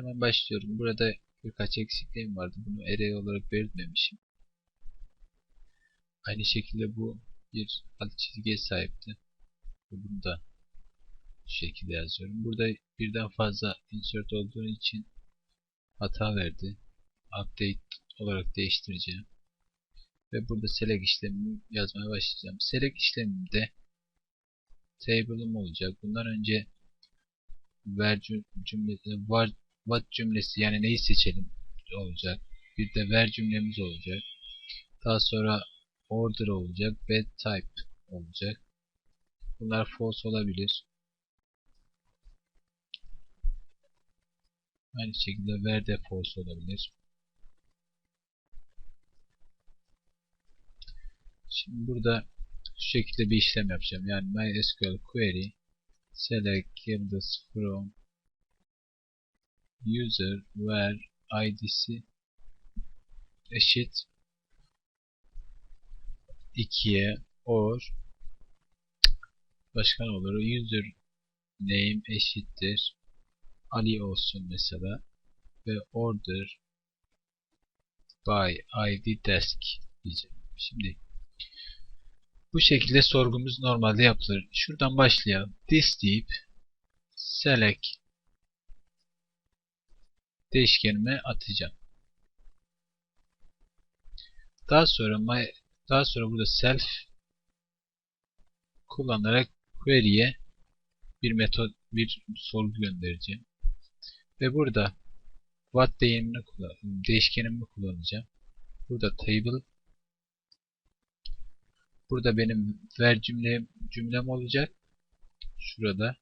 Hemen başlıyorum. Burada birkaç eksikliğim vardı. Bunu array olarak belirtmemişim. Aynı şekilde bu bir alt çizgiye sahipti. Bunu da şu şekilde yazıyorum. Burada birden fazla insert olduğu için hata verdi. Update olarak değiştireceğim. Ve burada select işlemimi yazmaya başlayacağım. Select işlemimde table'ım olacak. Bundan önce ver cümlesi var what cümlesi yani neyi seçelim olacak. Bir de ver cümlemiz olacak. Daha sonra order olacak ve type olacak. Bunlar false olabilir. Aynı şekilde ver de false olabilir. Şimdi burada şu şekilde bir işlem yapacağım. Yani MySQL query select yıldız from user where id'si eşit 2'ye or başka ne olur? User name eşittir Ali olsun mesela ve order by id desk diyeceğim. Şimdi bu şekilde sorgumuz normalde yapılır. Şuradan başlayalım. This deyip select değişkenime atacağım. Daha sonra my, daha sonra burada self kullanarak query'e bir metot bir sorgu göndereceğim. Ve burada what değerini kullan değişkenimi kullanacağım. Burada table Burada benim ver cümle cümlem olacak. Şurada.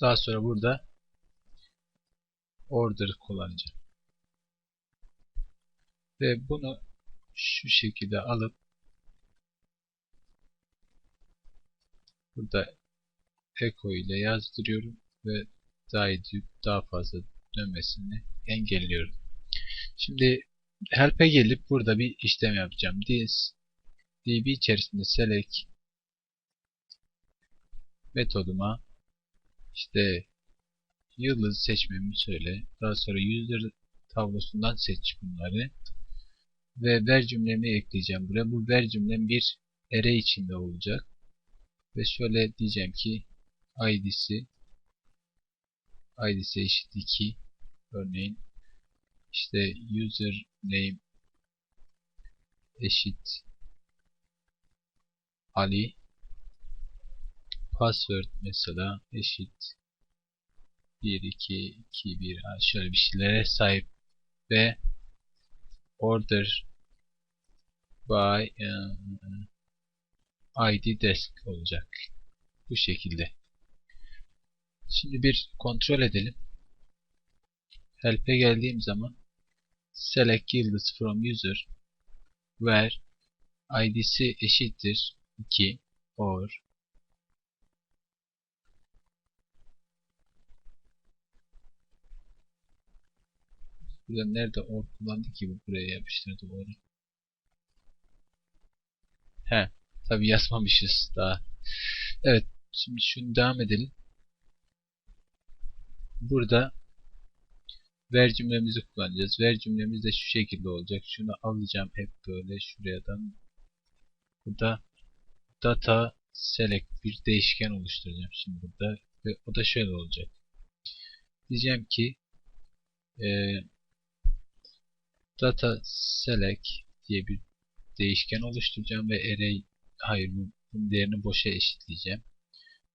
Daha sonra burada order kullanacağım. Ve bunu şu şekilde alıp burada echo ile yazdırıyorum ve daha, daha fazla dönmesini engelliyorum. Şimdi help'e gelip burada bir işlem yapacağım. This db içerisinde select metoduma işte yıldız seçmemi söyle. Daha sonra user tablosundan seç bunları. Ve ver cümlemi ekleyeceğim buraya. Bu ver cümlem bir array içinde olacak. Ve şöyle diyeceğim ki id'si id'si eşit 2 örneğin işte user name eşit Ali password mesela eşit 1 2 2 1 şöyle bir şeylere sahip ve order by uh, id desk olacak. Bu şekilde. Şimdi bir kontrol edelim. Help'e geldiğim zaman select yıldız from user where id'si eşittir 2 or Burada nerede or kullandı ki bu buraya yapıştırdı or'u. He, tabi yazmamışız daha. Evet, şimdi şunu devam edelim. Burada ver cümlemizi kullanacağız. Ver cümlemiz de şu şekilde olacak. Şunu alacağım hep böyle şuradan. Burada data select bir değişken oluşturacağım şimdi burada ve o da şöyle olacak. Diyeceğim ki e, data select diye bir değişken oluşturacağım ve array hayır bunun değerini boşa eşitleyeceğim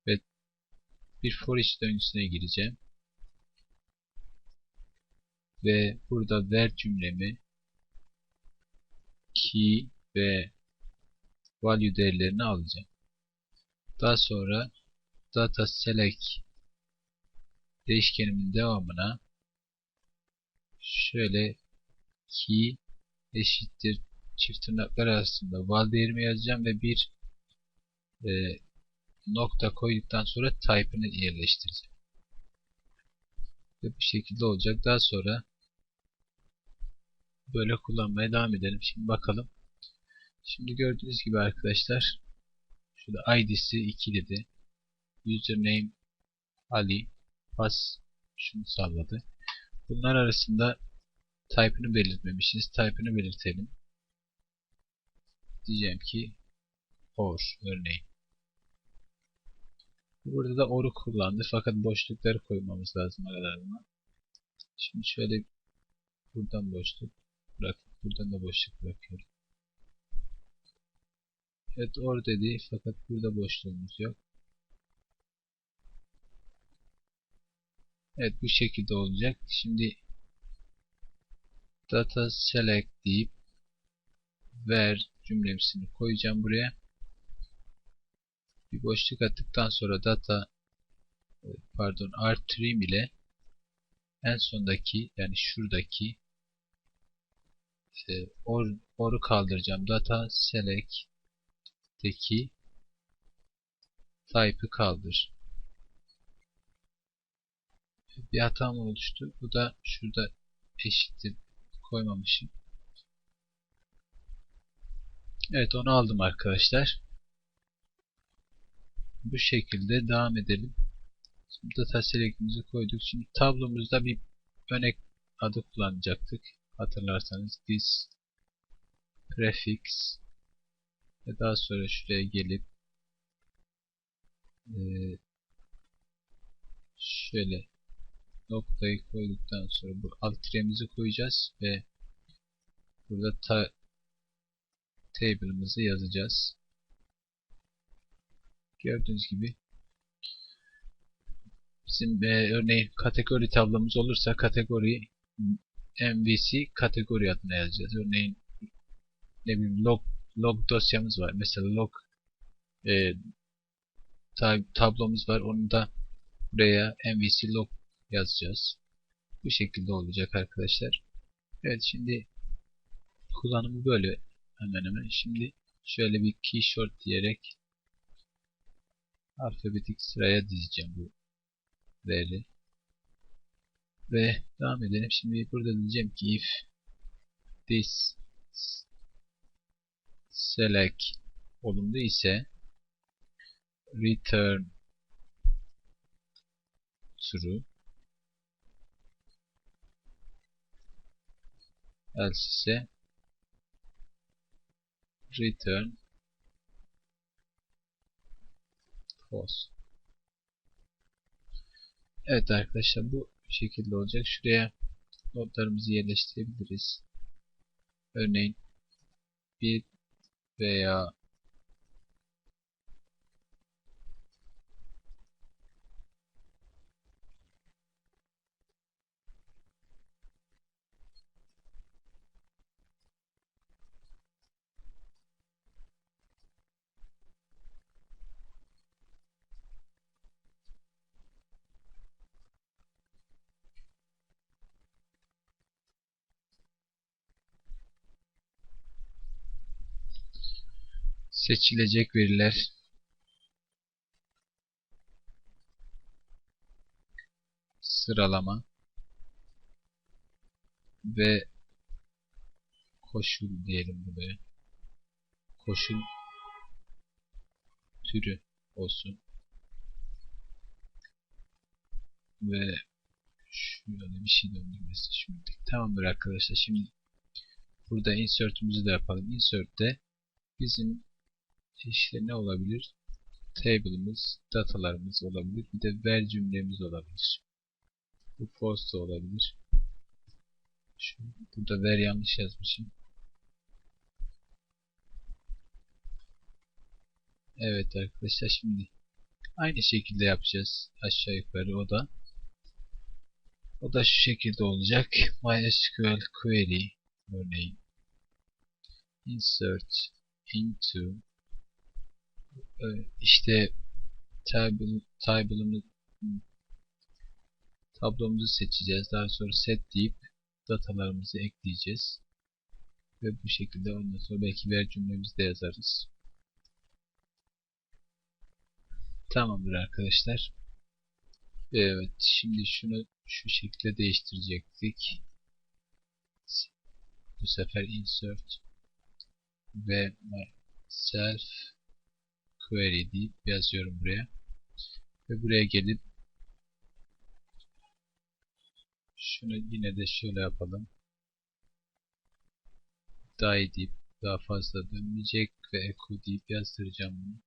ve bir for each döngüsüne gireceğim ve burada ver cümlemi key ve value değerlerini alacağım. Daha sonra data select değişkenimin devamına şöyle key eşittir çift tırnaklar arasında val değerimi yazacağım ve bir e, nokta koyduktan sonra type'ını yerleştireceğim. Ve bu şekilde olacak. Daha sonra böyle kullanmaya devam edelim. Şimdi bakalım. Şimdi gördüğünüz gibi arkadaşlar şurada id'si 2 dedi. Username Ali pass şunu sağladı. Bunlar arasında type'ını belirtmemişiz. Type'ını belirtelim. Diyeceğim ki or örneğin. Burada da or'u kullandı fakat boşlukları koymamız lazım aralarına. Şimdi şöyle buradan boşluk bırakıp buradan da boşluk bırakıyorum. Evet or dedi fakat burada boşluğumuz yok. Evet bu şekilde olacak. Şimdi data select deyip ver cümlemsini koyacağım buraya. Bir boşluk attıktan sonra data pardon r3 ile en sondaki yani şuradaki e, or, or'u kaldıracağım. Data select'teki type'ı kaldır. Bir hatam oluştu. Bu da şurada eşittir koymamışım. Evet onu aldım arkadaşlar. Bu şekilde devam edelim. Şimdi data select'imizi koyduk. Şimdi tablomuzda bir örnek adı kullanacaktık. Hatırlarsanız this prefix ve daha sonra şuraya gelip şöyle noktayı koyduktan sonra bu alt tiremizi koyacağız ve burada ta table'ımızı yazacağız. Gördüğünüz gibi bizim e, örneğin kategori tablomuz olursa kategori MVC kategori adına yazacağız. Örneğin ne bileyim log log dosyamız var. Mesela log e, tab tablomuz var. Onu da buraya MVC log yazacağız. Bu şekilde olacak arkadaşlar. Evet şimdi kullanımı böyle hemen hemen. Şimdi şöyle bir key short diyerek alfabetik sıraya dizeceğim bu veri. Ve devam edelim. Şimdi burada diyeceğim ki if this select olumlu ise return true else ise return false. Evet arkadaşlar bu şekilde olacak. Şuraya notlarımızı yerleştirebiliriz. Örneğin bir veya seçilecek veriler sıralama ve koşul diyelim buraya. Koşul türü olsun. Ve şöyle bir şey döndürmesi şimdi. Tamamdır arkadaşlar. Şimdi burada insert'ümüzü de yapalım. Insert'te bizim işte ne olabilir? Table'ımız, datalarımız olabilir. Bir de ver cümlemiz olabilir. Bu false olabilir. Şu, burada ver yanlış yazmışım. Evet arkadaşlar şimdi aynı şekilde yapacağız. Aşağı yukarı o da. O da şu şekilde olacak. MySQL query örneğin insert into işte table'ımız tablomuzu seçeceğiz. Daha sonra set deyip datalarımızı ekleyeceğiz. Ve bu şekilde ondan sonra belki ver cümlemizi de yazarız. Tamamdır arkadaşlar. Evet şimdi şunu şu şekilde değiştirecektik. Bu sefer insert ve self query deyip yazıyorum buraya. Ve buraya gelip Şunu yine de şöyle yapalım. Die deyip daha fazla dönmeyecek ve echo deyip yazdıracağım bunu.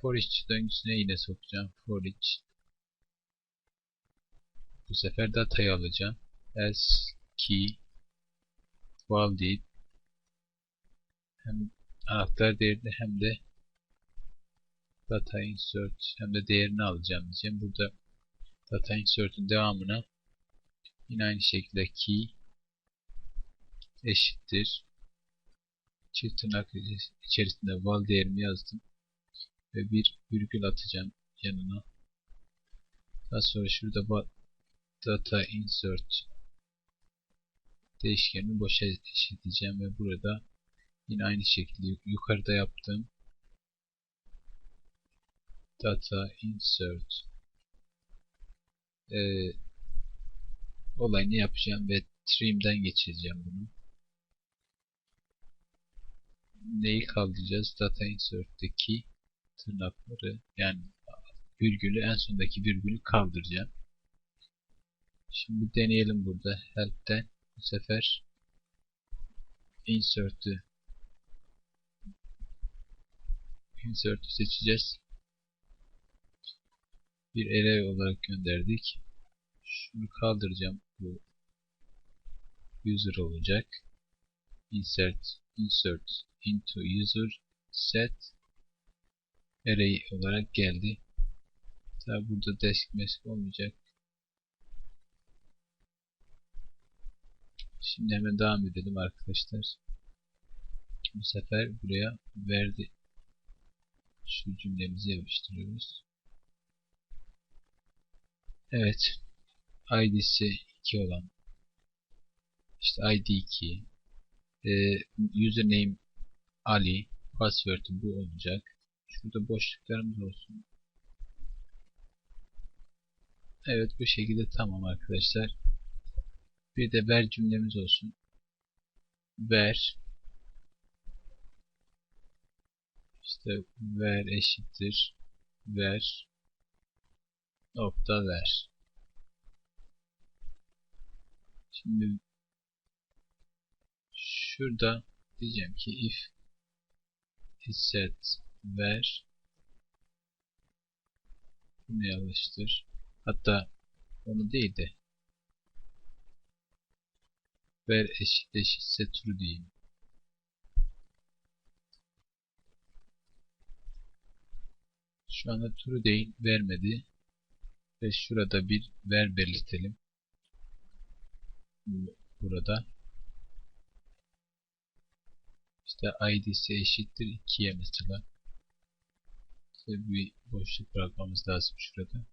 For each döngüsüne yine sokacağım. For each. Bu sefer datayı alacağım. Else key val deyip hem anahtar değerini hem de data insert hem de değerini alacağım diyeceğim. Burada data insert'ün devamına yine aynı şekilde key eşittir çift tırnak içerisinde val değerimi yazdım ve bir virgül atacağım yanına. Daha sonra şurada data insert değişkenini boşa eşitleyeceğim ve burada yine aynı şekilde yukarıda yaptığım data insert e, olayını yapacağım ve trim'den geçireceğim bunu. Neyi kaldıracağız? Data insert'teki tırnakları yani virgülü en sondaki virgülü kaldıracağım. Şimdi deneyelim burada help'ten bu sefer insert'ü insert'ü seçeceğiz. Bir array olarak gönderdik. Şunu kaldıracağım. Bu user olacak. Insert insert into user set array olarak geldi. Tabi burada desk mesk olmayacak. Şimdi hemen devam edelim arkadaşlar. Bu sefer buraya verdi. Şu cümlemizi yapıştırıyoruz. Evet. ID'si 2 olan işte ID 2 e, username Ali password'ı bu olacak. Şurada boşluklarımız olsun. Evet bu şekilde tamam arkadaşlar. Bir de ver cümlemiz olsun. Ver işte ver eşittir ver nokta ver. Şimdi şurada diyeceğim ki if set ver bunu yanlıştır. Hatta onu değil de ver eşit eşitse true diyeyim. Şu anda true değil vermedi. Ve şurada bir ver belirtelim. Burada. İşte id'si eşittir 2'ye mesela. İşte bir boşluk bırakmamız lazım şurada.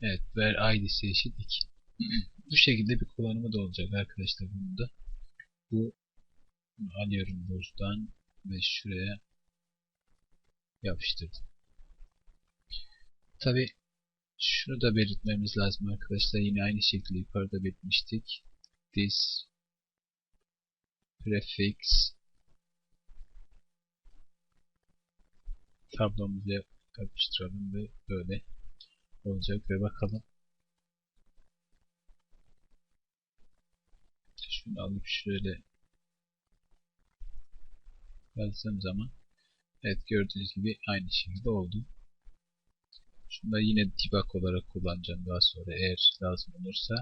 Evet, ver id'si eşit 2. Bu şekilde bir kullanımı da olacak arkadaşlar bunun da. Bu alıyorum buradan ve şuraya yapıştırdım. Tabi şunu da belirtmemiz lazım arkadaşlar. Yine aynı şekilde yukarıda belirtmiştik. This prefix tablomuza yapıştıralım ve böyle olacak ve bakalım. Şunu alıp şöyle yazdığım zaman evet gördüğünüz gibi aynı şekilde oldu. Şunu da yine debug olarak kullanacağım daha sonra eğer lazım olursa.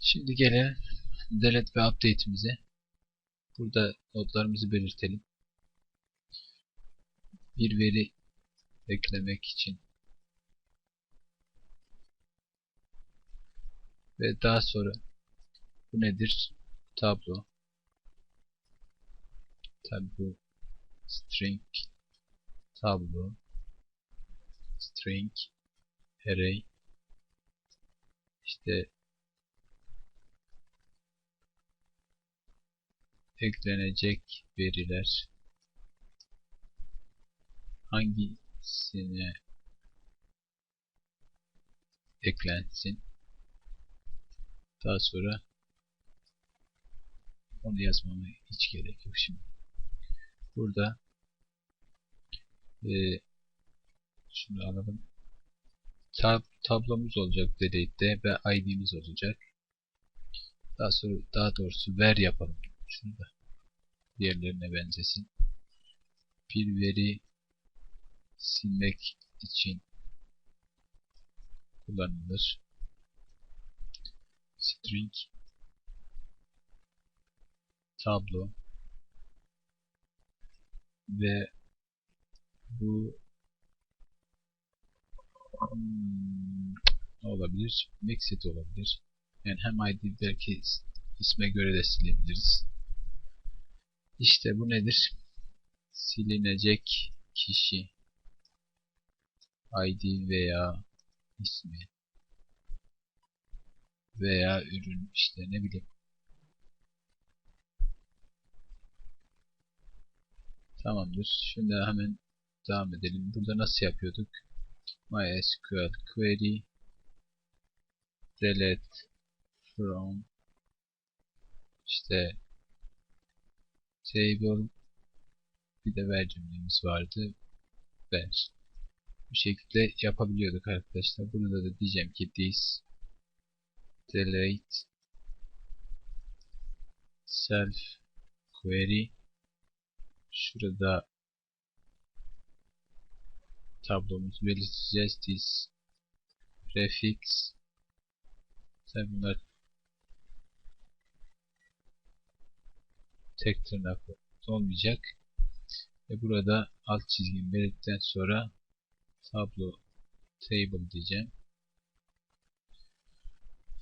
Şimdi gelelim delete ve update'imize. Burada notlarımızı belirtelim. Bir veri eklemek için ve daha sonra bu nedir? Tablo Tabi bu string tablo string array işte eklenecek veriler hangisine eklensin? Daha sonra onu yazmama hiç gerek yok şimdi burada Ee, şunu alalım. Tab tablomuz olacak delete'de ve id'miz olacak. Daha sonra daha doğrusu ver yapalım. Şunu da diğerlerine benzesin. Bir veri silmek için kullanılır. String tablo ve bu hmm, ne olabilir? Mixed olabilir. Yani hem ID belki isme göre de silebiliriz. İşte bu nedir? Silinecek kişi ID veya ismi veya ürün işte ne bileyim Tamamdır. Şimdi hemen devam edelim. Burada nasıl yapıyorduk? MySQL query delete from işte table bir de ver cümlemiz vardı. Ver. Bu şekilde yapabiliyorduk arkadaşlar. Burada da diyeceğim ki this delete self query şurada tablomuzu belirteceğiz. This prefix Tabi bunlar tek tırnak olmayacak. Ve burada alt çizgimi belirttikten sonra tablo table diyeceğim.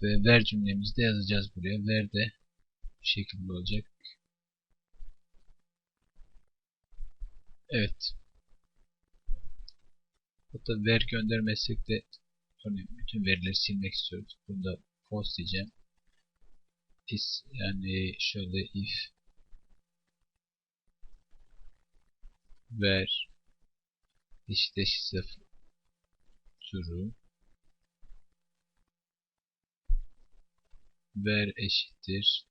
Ve ver cümlemizi de yazacağız buraya. Ver de bu şekilde olacak. Evet. Hatta ver göndermezsek de örneğin bütün verileri silmek istiyoruz. Bunda false diyeceğim. Is yani şöyle if ver eşit eşitse true ver eşittir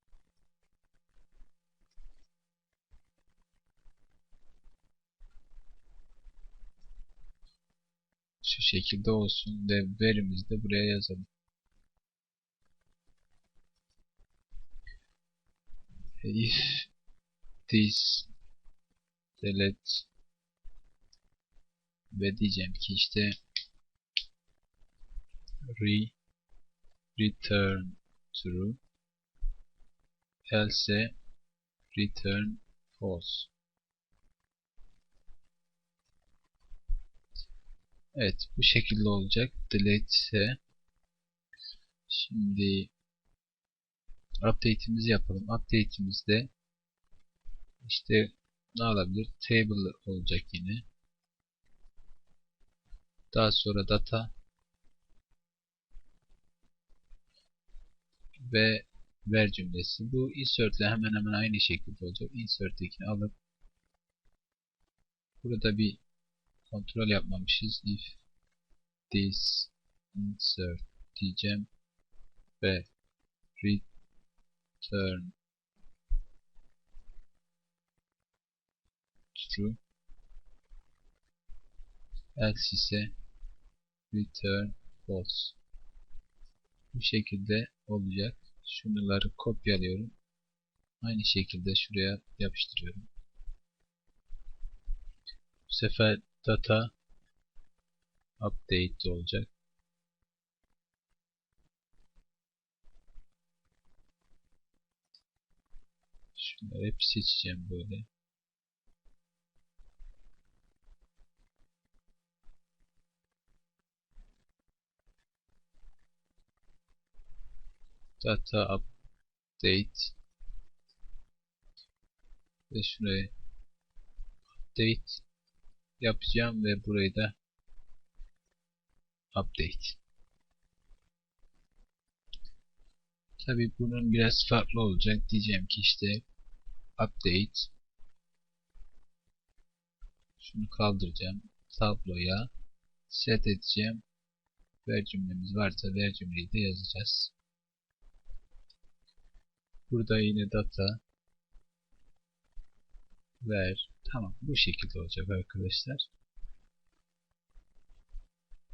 şu şekilde olsun ve verimizi de buraya yazalım. If this delete ve diyeceğim ki işte re return true else return false Evet bu şekilde olacak. Delete ise şimdi update'imizi yapalım. Update'imizde işte ne olabilir? Table olacak yine. Daha sonra data ve ver cümlesi. Bu insert ile hemen hemen aynı şekilde olacak. Insert'tekini alıp burada bir kontrol yapmamışız. If this insert diyeceğim ve return true else ise return false bu şekilde olacak. Şunları kopyalıyorum. Aynı şekilde şuraya yapıştırıyorum. Bu sefer data update olacak. Şunları hep seçeceğim böyle. Data update ve şuraya update yapacağım ve burayı da update. Tabi bunun biraz farklı olacak. Diyeceğim ki işte update şunu kaldıracağım. Tabloya set edeceğim. Ver cümlemiz varsa ver cümleyi de yazacağız. Burada yine data ver Tamam bu şekilde olacak arkadaşlar.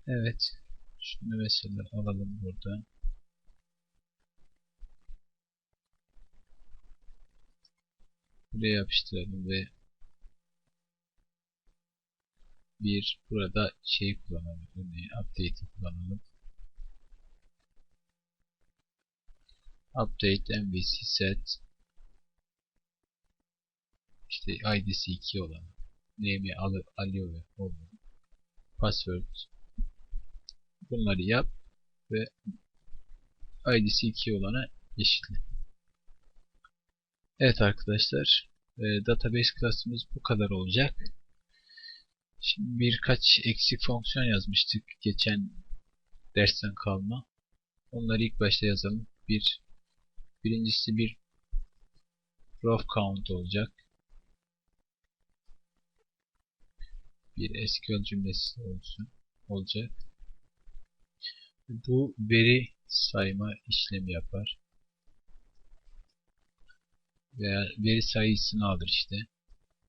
Evet. Şunu mesela alalım buradan. Buraya yapıştıralım ve bir burada şey kullanalım. Örneğin update'i kullanalım. Update MVC set işte ID'si 2 olan name'i al alıyor ve olmuyor. Password bunları yap ve ID'si 2 olana eşitle. Evet arkadaşlar e, database class'ımız bu kadar olacak. Şimdi birkaç eksik fonksiyon yazmıştık geçen dersten kalma. Onları ilk başta yazalım. Bir, birincisi bir row count olacak. Bir SQL cümlesi olsun, olacak. Bu veri sayma işlemi yapar. Veya veri sayısını alır işte.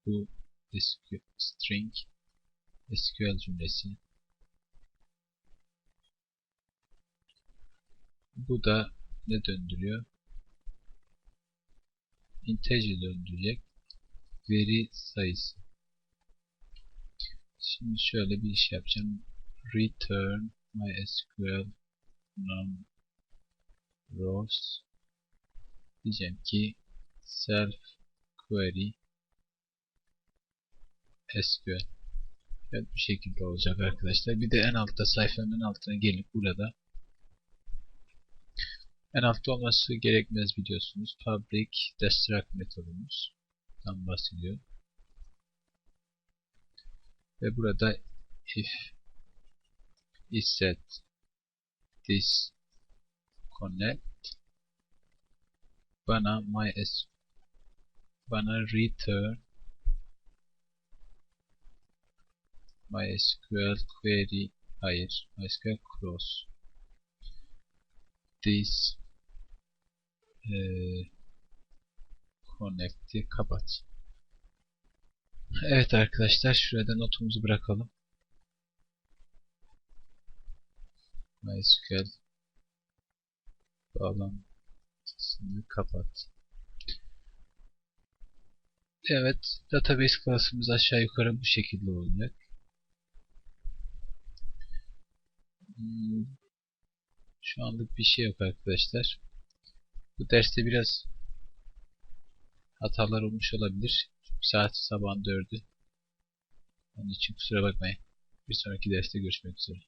Bu SQL string SQL cümlesi. Bu da ne döndürüyor? Integer döndürecek. Veri sayısı. Şimdi şöyle bir iş yapacağım. Return MySQL num rows diyeceğim ki self query SQL Evet bu şekilde olacak arkadaşlar. Bir de en altta sayfanın altına gelip burada en altta olması gerekmez biliyorsunuz. Public destruct metodumuz tam bahsediyor. Ve burada if is set this connect. Bana my bana return MySQL query hayır MySQL cross. This e, connect'i kapat Evet arkadaşlar şurada notumuzu bırakalım MySQL bağlantısını kapat Evet database klasımız aşağı yukarı bu şekilde olacak Hmm. Şu anlık bir şey yok arkadaşlar. Bu derste biraz hatalar olmuş olabilir. Çünkü saat sabahın dördü. Onun için kusura bakmayın. Bir sonraki derste görüşmek üzere.